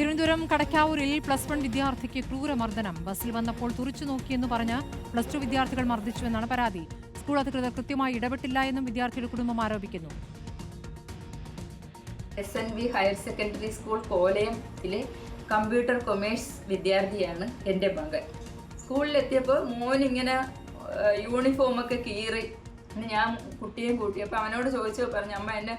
Thiruvananthapuram കടക്കാവൂരിൽ plus one വിദ്യാർത്ഥിക്ക് ക്രൂരമർദ്ദനം. ബസ്സിൽ വന്നപ്പോൾ തുറച്ചു നോക്കിയെന്ന് പറഞ്ഞ് പ്ലസ് ടു വിദ്യാർത്ഥികൾ മർദ്ദിച്ചുവെന്നാണ് പരാതി. സ്കൂൾ അധികൃതർ കൃത്യമായി ഇടപെട്ടില്ല എന്നും വിദ്യാർത്ഥിയുടെ കുടുംബം ആരോപിക്കുന്നു. S N V higher secondary school കോലയത്തിലെ computer commerce വിദ്യാർത്ഥിയാണ് എന്റെ മകൻ. സ്കൂളിലെത്തിയപ്പോൾ മോൻ ഇങ്ങനെ യൂണിഫോമൊക്കെ കീറി. ഞാൻ കുട്ടിയെ കൂട്ടി. അപ്പോൾ അവനോട് ചോദിച്ചു പറഞ്ഞു അമ്മ എന്നെ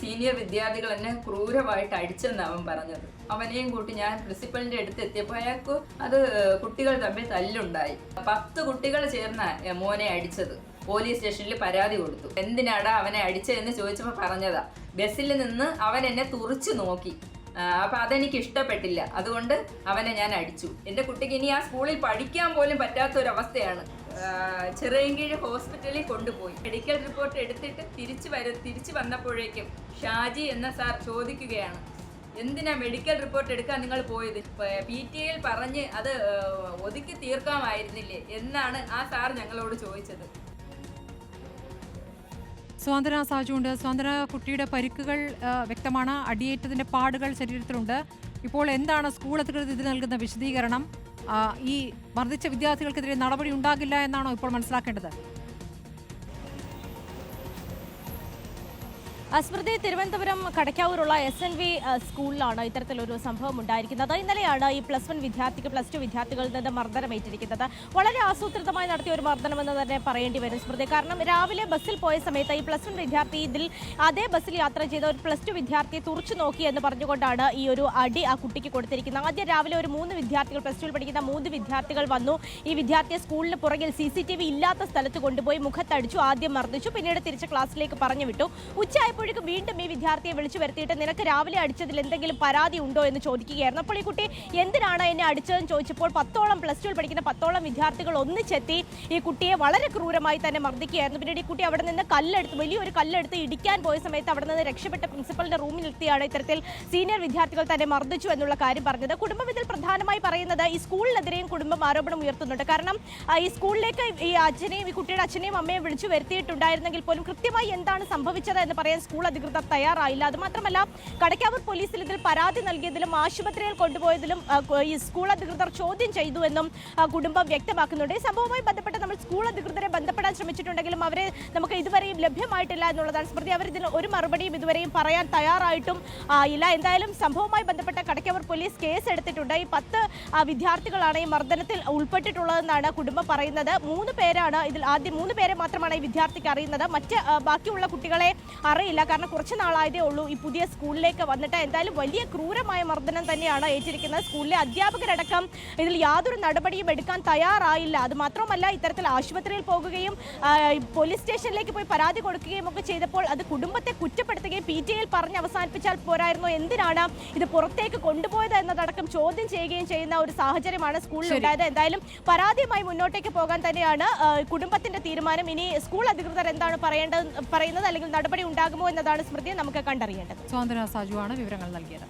സീനിയർ വിദ്യാർത്ഥികൾ എന്നെ ക്രൂരമായിട്ട് അടിച്ചെന്ന് അവൻ പറഞ്ഞത്. അവനെയും കൂട്ടി ഞാൻ പ്രിൻസിപ്പലിന്റെ അടുത്ത് എത്തിയപ്പോൾ അയാൾക്ക് അത് കുട്ടികൾ തമ്മിൽ തല്ലുണ്ടായി. പത്ത് കുട്ടികൾ ചേർന്ന മോനെ അടിച്ചത്. പോലീസ് സ്റ്റേഷനിൽ പരാതി കൊടുത്തു. എന്തിനാടാ അവനെ അടിച്ചതെന്ന് ചോദിച്ചപ്പോൾ പറഞ്ഞതാ. ബസ്സിൽ നിന്ന് അവൻ എന്നെ തുറിച്ചു നോക്കി. അപ്പം അതെനിക്ക് ഇഷ്ടപ്പെട്ടില്ല. അതുകൊണ്ട് അവനെ ഞാൻ അടിച്ചു. എന്റെ കുട്ടിക്ക് ഇനി ആ സ്കൂളിൽ പഠിക്കാൻ പോലും പറ്റാത്തൊരവസ്ഥയാണ്. ചിറയൻകീഴ് ഹോസ്പിറ്റലിൽ കൊണ്ടുപോയി. മെഡിക്കൽ റിപ്പോർട്ട് എടുത്തിട്ട് തിരിച്ചു വര തിരിച്ചു വന്നപ്പോഴേക്കും ഷാജി എന്ന സാർ ചോദിക്കുകയാണ് എന്തിനാ മെഡിക്കൽ റിപ്പോർട്ട് എടുക്കാൻ നിങ്ങൾ പോയത്? പി ടി എയിൽ പറഞ്ഞ് അത് ഒതുക്കി തീർക്കാമായിരുന്നില്ലേ? എന്നാണ് ആ സാർ ഞങ്ങളോട് ചോദിച്ചത്. സ്വാതന്ത്ര്യ സാജുണ്ട്. സ്വാതന്ത്ര്യ കുട്ടിയുടെ പരിക്കുകൾ വ്യക്തമാണ്. അടിയേറ്റതിന്റെ പാടുകൾ ശരീരത്തിലുണ്ട്. ഇപ്പോൾ എന്താണ് സ്കൂൾ അധികൃതർ ഇത് നൽകുന്ന വിശദീകരണം? ഈ മർദ്ദിച്ച വിദ്യാർത്ഥികൾക്കെതിരെ നടപടി ഉണ്ടാകില്ല എന്നാണോ ഇപ്പോൾ മനസ്സിലാക്കേണ്ടത്? സ്മൃതി തിരുവനന്തപുരം കടയ്ക്കാവൂരുള്ള എസ് എൻ വി സ്കൂളിലാണ് ഇത്തരത്തിലൊരു സംഭവം ഉണ്ടായിരിക്കുന്നത്. ഇന്നലെയാണ് ഈ പ്ലസ് വൺ വിദ്യാർത്ഥിക്ക് പ്ലസ് ടു വിദ്യാർത്ഥികളിൽ നിന്ന് മർദ്ദനമേറ്റിരിക്കുന്നത് വളരെ ആസൂത്രിതമായി നടത്തിയ ഒരു മർദ്ദനമെന്ന് തന്നെ പറയേണ്ടി വരും സ്മൃതി. കാരണം രാവിലെ ബസ്സിൽ പോയ സമയത്ത് ഈ പ്ലസ് വൺ വിദ്യാർത്ഥി ഇതിൽ അതേ ബസ്സിൽ യാത്ര ചെയ്ത ഒരു പ്ലസ് ടു വിദ്യാർത്ഥിയെ തുറച്ചു നോക്കി എന്ന് പറഞ്ഞുകൊണ്ടാണ് ഈ ഒരു അടി ആ കുട്ടിക്ക് കൊടുത്തിരിക്കുന്നത്. ആദ്യം രാവിലെ ഒരു മൂന്ന് വിദ്യാർത്ഥികൾ പ്ലസ് ടുവിൽ പഠിക്കുന്ന മൂന്ന് വിദ്യാർത്ഥികൾ വന്നു. ഈ വിദ്യാർത്ഥിയെ സ്കൂളിന് പുറകിൽ സി സി ടി വി ഇല്ലാത്ത സ്ഥലത്ത് കൊണ്ടുപോയി മുഖത്തടിച്ചു ആദ്യം മർദ്ദിച്ചു പിന്നീട് തിരിച്ച് ക്ലാസ്സിലേക്ക് പറഞ്ഞു വിട്ടു ഉച്ചയായപ്പോഴേക്കും വീണ്ടും ഈ വിദ്യാർത്ഥിയെ വിളിച്ചു വരുത്തിയിട്ട് നിനക്ക് രാവിലെ അടിച്ചതിൽ എന്തെങ്കിലും പരാതി ഉണ്ടോ എന്ന് ചോദിക്കുകയായിരുന്നു. അപ്പോൾ ഈ കുട്ടി എന്തിനാണ് എന്നെ അടിച്ചതെന്ന് ചോദിച്ചപ്പോൾ പത്തോളം പ്ലസ് ടുവിൽ പഠിക്കുന്ന പത്തോളം വിദ്യാർത്ഥികൾ ഒന്നിച്ചെത്തി ഈ കുട്ടിയെ വളരെ ക്രൂരമായി തന്നെ മർദ്ദിക്കുകയായിരുന്നു. പിന്നീട് ഈ കുട്ടി അവിടെ നിന്ന് കല്ലെടുത്ത് വലിയൊരു കല്ലെടുത്ത് ഇടിക്കാൻ പോയ സമയത്ത് അവിടെ നിന്ന് രക്ഷപ്പെട്ട പ്രിൻസിപ്പലിന്റെ റൂമിലെത്തിയാണ് ഇത്തരത്തിൽ സീനിയർ വിദ്യാർത്ഥികൾ തന്നെ മർദ്ദിച്ചു എന്നുള്ള കാര്യം പറഞ്ഞത്. കുടുംബം ഇതിൽ പ്രധാനമായി പറയുന്നത് ഈ സ്കൂളിനെതിരെയും കുടുംബം ആരോപണം ഉയർത്തുന്നുണ്ട്. കാരണം ഈ സ്കൂളിലേക്ക് ഈ അച്ഛനെയും ഈ കുട്ടിയുടെ അച്ഛനെയും അമ്മയും വിളിച്ചു വരുത്തിയിട്ടുണ്ടായിരുന്നെങ്കിൽ പോലും കൃത്യമായി എന്താണ് സംഭവിച്ചത് എന്ന് പറയാൻ സ്കൂൾ അധികൃതർ തയ്യാറായില്ല. അതുമാത്രമല്ല കടക്കാവൂർ പോലീസിൽ ഇതിൽ പരാതി നൽകിയതിലും ആശുപത്രിയിൽ കൊണ്ടുപോയതിലും ഈ സ്കൂൾ അധികൃതർ ചോദ്യം ചെയ്തു എന്നും കുടുംബം വ്യക്തമാക്കുന്നുണ്ട്. ഈ സംഭവവുമായി ബന്ധപ്പെട്ട് നമ്മൾ സ്കൂൾ അധികൃതരെ ബന്ധപ്പെടാൻ ശ്രമിച്ചിട്ടുണ്ടെങ്കിലും അവരെ നമുക്ക് ഇതുവരെയും ലഭ്യമായിട്ടില്ല എന്നുള്ളതാണ് സ്മൃതി. അവർ ഇതിന് ഒരു മറുപടിയും ഇതുവരെയും പറയാൻ തയ്യാറായിട്ടും ഇല്ല. എന്തായാലും സംഭവവുമായി ബന്ധപ്പെട്ട കടക്കാവൂർ പോലീസ് കേസ് എടുത്തിട്ടുണ്ട്. ഈ പത്ത് വിദ്യാർത്ഥികളാണ് ഈ മർദ്ദനത്തിൽ ഉൾപ്പെട്ടിട്ടുള്ളതെന്നാണ് കുടുംബം പറയുന്നത്. മൂന്ന് പേരാണ് ഇതിൽ ആദ്യം മൂന്ന് പേരെ മാത്രമാണ് ഈ വിദ്യാർത്ഥിക്ക് അറിയുന്നത്. മറ്റ് ബാക്കിയുള്ള കുട്ടികളെ അറിയില്ല. കാരണം കുറച്ച് നാളായതേ ഉള്ളൂ ഈ പുതിയ സ്കൂളിലേക്ക് വന്നിട്ട്. എന്തായാലും വലിയ ക്രൂരമായ മർദ്ദനം തന്നെയാണ് ഏറ്റിരിക്കുന്നത്. സ്കൂളിലെ അധ്യാപകരടക്കം ഇതിൽ യാതൊരു നടപടിയും എടുക്കാൻ തയ്യാറായില്ല. അത് മാത്രമല്ല ഇത്തരത്തിൽ ആശുപത്രിയിൽ പോകുകയും പോലീസ് സ്റ്റേഷനിലേക്ക് പോയി പരാതി കൊടുക്കുകയും ഒക്കെ ചെയ്തപ്പോൾ അത് കുടുംബത്തെ കുറ്റപ്പെടുത്തുകയും പി ടി എയിൽ പറഞ്ഞ് അവസാനിപ്പിച്ചാൽ പോരായിരുന്നു. എന്തിനാണ് ഇത് പുറത്തേക്ക് കൊണ്ടുപോയത് എന്നതടക്കം ചോദ്യം ചെയ്യുകയും ചെയ്യുന്ന ഒരു സാഹചര്യമാണ് സ്കൂളിൽ. ഉണ്ടായത്. എന്തായാലും പരാതിയുമായി മുന്നോട്ടേക്ക് പോകാൻ തന്നെയാണ് കുടുംബത്തിന്റെ തീരുമാനം. ഇനി സ്കൂൾ അധികൃതർ എന്താണ് പറയേണ്ടത് പറയുന്നത്? അല്ലെങ്കിൽ നടപടി ഉണ്ടാകുമോ എന്നതാണ് സ്മൃതി നമുക്ക് കണ്ടറിയേണ്ടത്. സ്വാതന്ത്ര്യ സാജുവാണ് വിവരങ്ങൾ നൽകിയത്.